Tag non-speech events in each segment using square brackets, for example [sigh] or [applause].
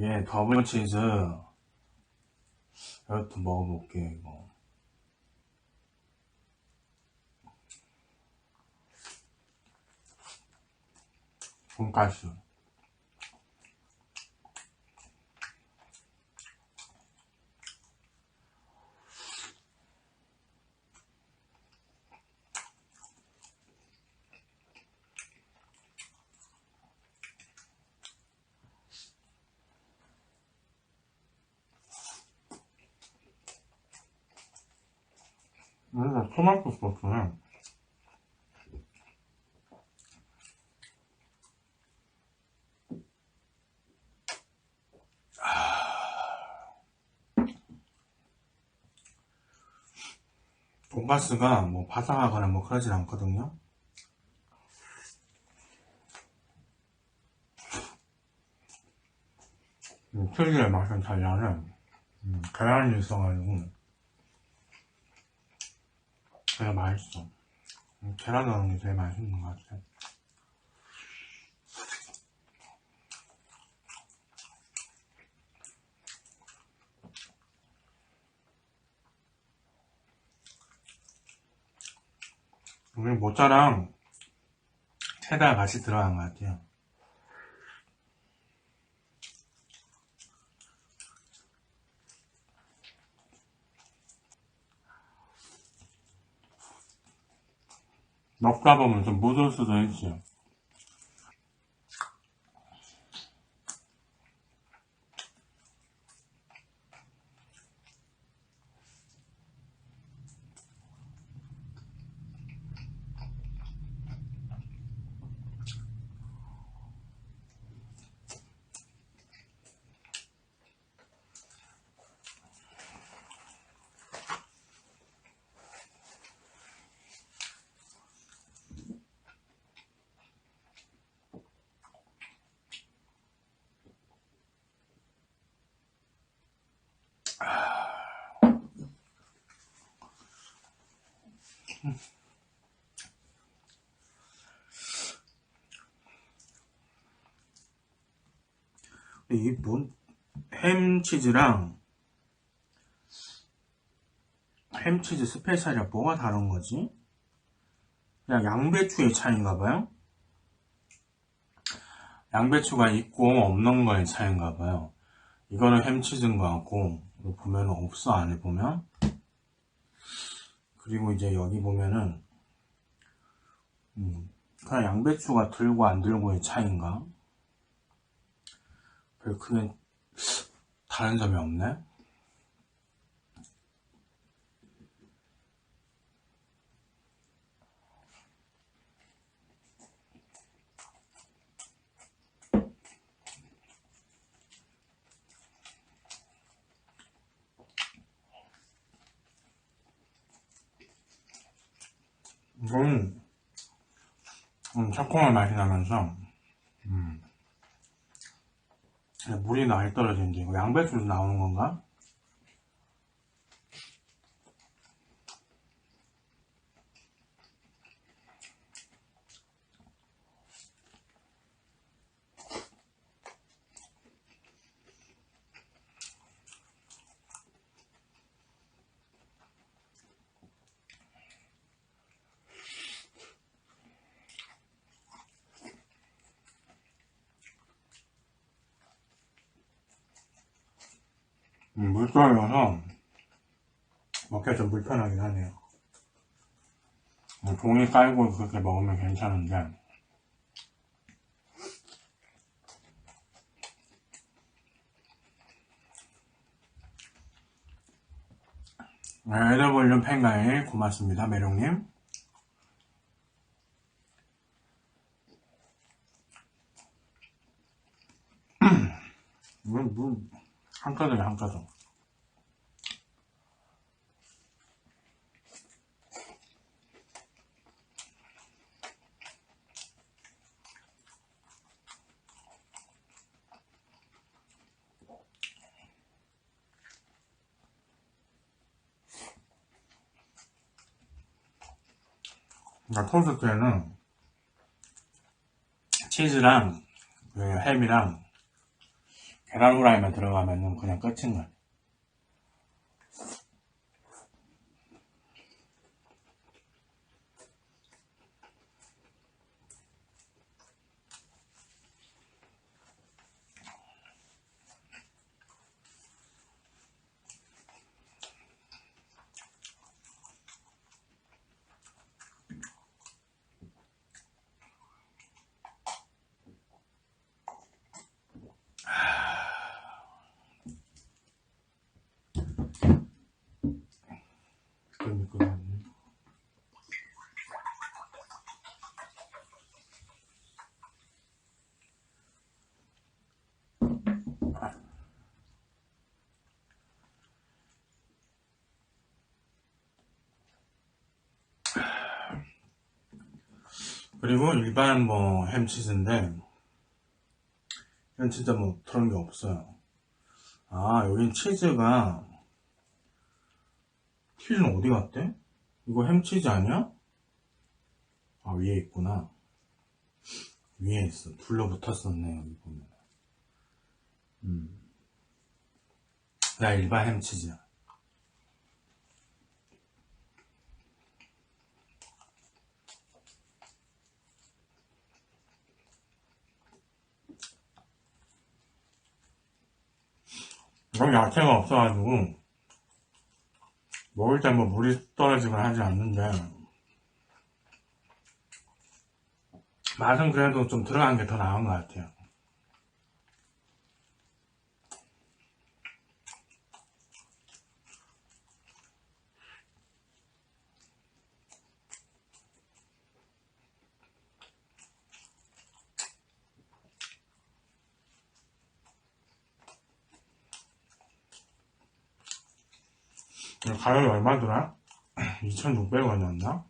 이게 더블 치즈. 이것도 먹어볼게 이거. 돈가스 음, 토마토 소스네. 돈가스가 뭐 바삭하거나 뭐 그러진 않거든요. 음, 특유의 맛은 잘 나는 음, 계란이 있어가지고 되게 맛있어. 음, 계란 넣은 게 제일 맛있는 것 같아. 우리 모짜랑 체다 같이 들어간 것 같아요. 먹다 보면 좀 묻을 수도 있지. 이게 뭔 햄치즈랑 햄치즈 스페셜이랑 뭐가 다른 거지? 그냥 양배추의 차이인가 봐요? 양배추가 있고 없는 거의 차이인가 봐요. 이거는 햄치즈인 것 같고 보면은 없어 안에 보면 그리고 이제 여기 보면은 음, 그냥 양배추가 들고 안 들고의 차이인가? 별 크게 다른 점이 없네. 이건 음, 새콤한 맛이 나면서 음, 물이 많이 떨어지는데 양배추로 나오는 건가? 음, 물떨어서 먹기가 좀 불편하긴 하네요. 뭐 종이 깔고 그렇게 먹으면 괜찮은데. 네, 에더볼륨 팬가에 고맙습니다 매력님. 물, [clears throat] 물, 한 가닥에 한 가닥 그러니까 토스트에는 치즈랑 그 햄이랑 계란 후라이만 들어가면은 그냥 끝인 거야. 그리고 일반 뭐 햄치즈인데 이건 진짜 뭐 그런 게 없어요. 아 여긴 치즈가 치즈는 어디 갔대? 이거 햄치즈 아니야? 아 위에 있구나. 위에 있어. 둘러붙었었네 여기 보면. 음. 나 일반 햄치즈야. 여기 야채가 없어가지고 먹을 때 뭐 물이 떨어지거나 하지 않는데 맛은 그래도 좀 들어간 게 더 나은 것 같아요. 가격이 얼마더라? 2,600원이었나?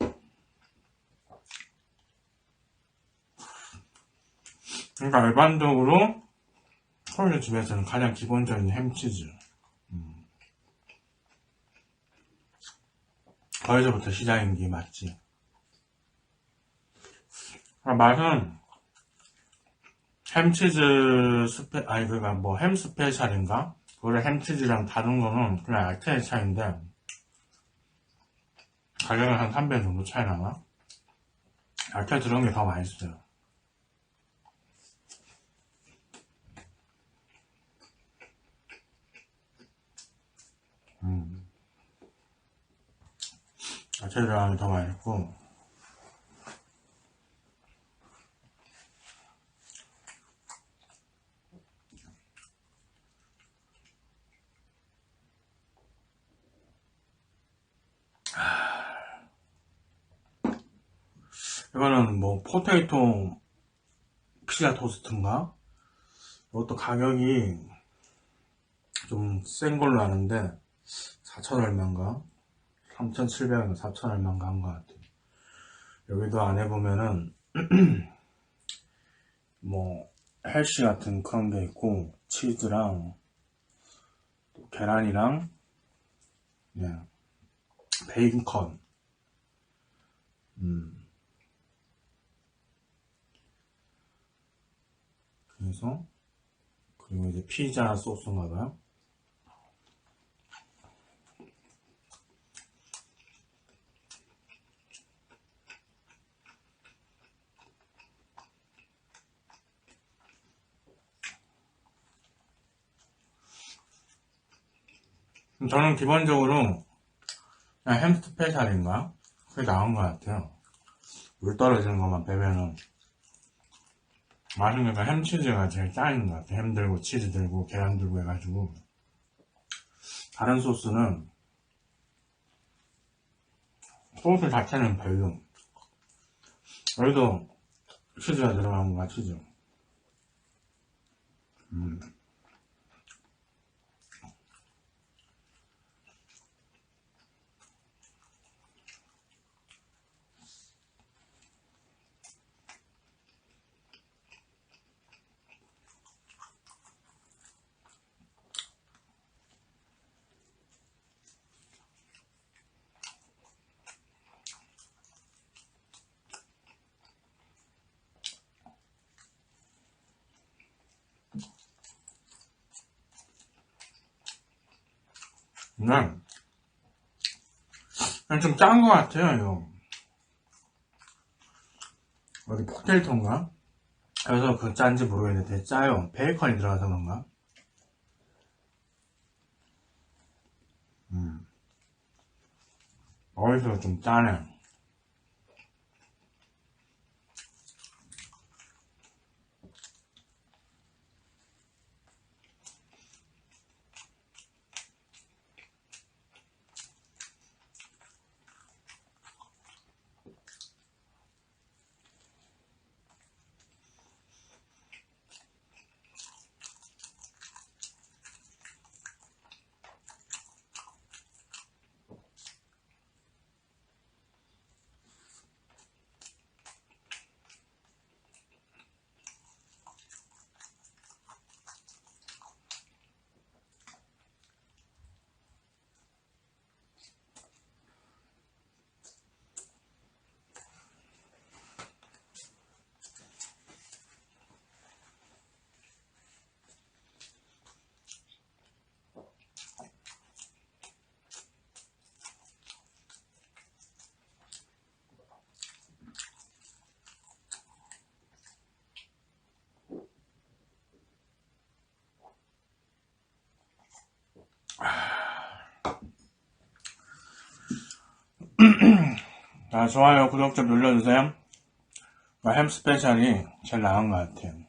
[clears throat] 그러니까 일반적으로 서울 집에서는 가장 기본적인 햄치즈 거기서부터 시작인 게 맞지. 아, 맛은 햄치즈 스페 아니 그니까 뭐 햄 스페셜인가? 그래 햄치즈랑 다른 거는 그냥 야채의 차이인데 가격은 한 3배 정도 차이 나나? 야채 들어간 게 더 맛있어요. 음. 들어간 게더 맛있고 이거는 뭐 포테이토 피자 토스트인가? 이것도 가격이 좀 센 걸로 아는데 4천 얼마인가? 3,700원, 4천 얼마인가 한 것 같아요. 여기도 안에 보면은 [clears throat] 뭐 헬시 같은 그런 게 있고 치즈랑 또 계란이랑 예, 베이컨 음. 그래서 그리고 이제 피자 소스인가 봐요. 저는 기본적으로 그냥 햄 스페셜인가? 그게 나은 것 같아요. 물 떨어지는 것만 빼면은 맛있는 거 햄치즈가 제일 짜있는 것 같아요. 햄 들고 치즈 들고 계란 들고 해가지고 다른 소스는 소스 자체는 별로 여기도 치즈가 들어간 거야 치즈 음. 네. 그냥 좀짠 것 같아요, 이거. 어디 포테이토인가? 그래서 그 짠지 모르겠는데 되게 짜요. 베이컨이 들어가서 그런가? 음. 어디서 좀 짜네. [clears throat] 자, 좋아요, 구독 좀 눌러주세요. 햄 스페셜이 제일 나은 것 같아요.